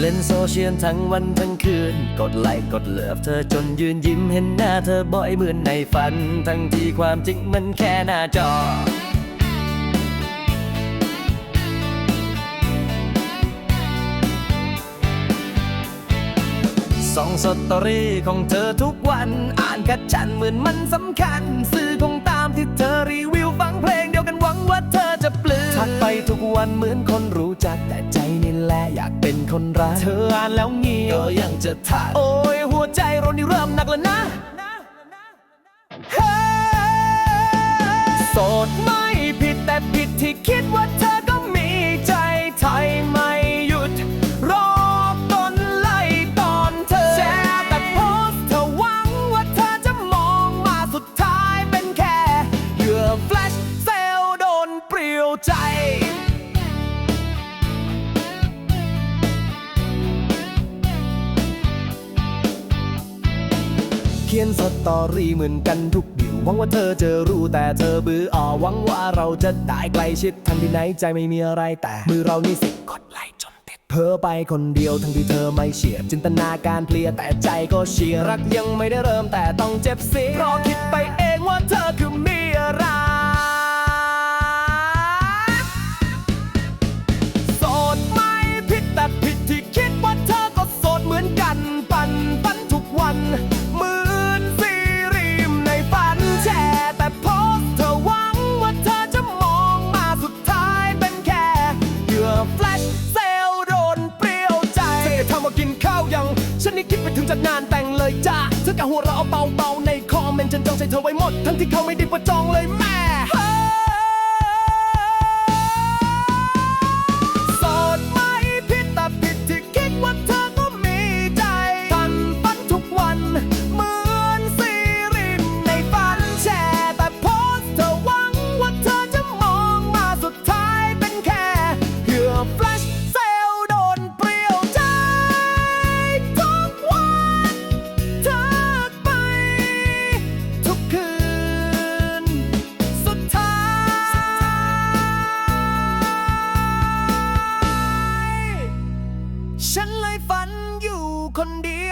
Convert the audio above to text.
เล่นโซเชียลทั้งวันทั้งคืน กดไลค์กดเลิฟเธอจนยืนยิ้มเห็นหน้าเธอบ่อยเหมือนในฝัน ทั้งที่ความจริงมันแค่หน้าจอส่องสตอรี่ของเธอทุกวัน อ่านกัดฉันเหมือนมันสำคัญ สื่อคงตามที่เธอรีวิวฟังเพลงเดียวกันหวังว่าเธอจะปลื้มทักไปทุกวันเหมือนคนรู้จักแต่ใจ คนรัก เธออ่านแล้วเงียบก็ยังจะทักโอ้ยหัวใจเรานี่เริ่มหนักแล้วนะเฮ้โสดไม่ผิดแต่ผิดที่คิดว่าเธอก็มีใจไทยไม่หยุด รอต้นไล่ตอนเธอแชร์แต่โพสต์เธอหวังว่าเธอจะมองมาสุดท้ายเป็นแค่ เหยื่อแฟลชเซลล์โดนเปลี่ยวใจ ขียนสตอรี่เหมือนกันทุกเดียวหวังว่าเธอจะรู้แต่เธอบืออ่อหวังว่าเราจะได้ใกล้ชิดทั้งที่ไหนใจไม่มีอะไรแต่มือเรานี่สิกดไลค์จนติดเพ้อไปคนเดียวทั้งที่เธอไม่เฉียบจินตนาการเพลียแต่ใจก็เชียร์รักยังไม่ได้เริ่มแต่ต้องเจ็บเสียเพราะคิดไปเองว่าเธอคือมี จัดงานแต่งเลยจ้าเธอกะหัวเราเอาเบาๆในคอมเมนต์ฉันจองใจเธอไว้หมด ทั้งที่เขาไม่ได้ประจองเลยแม คนดี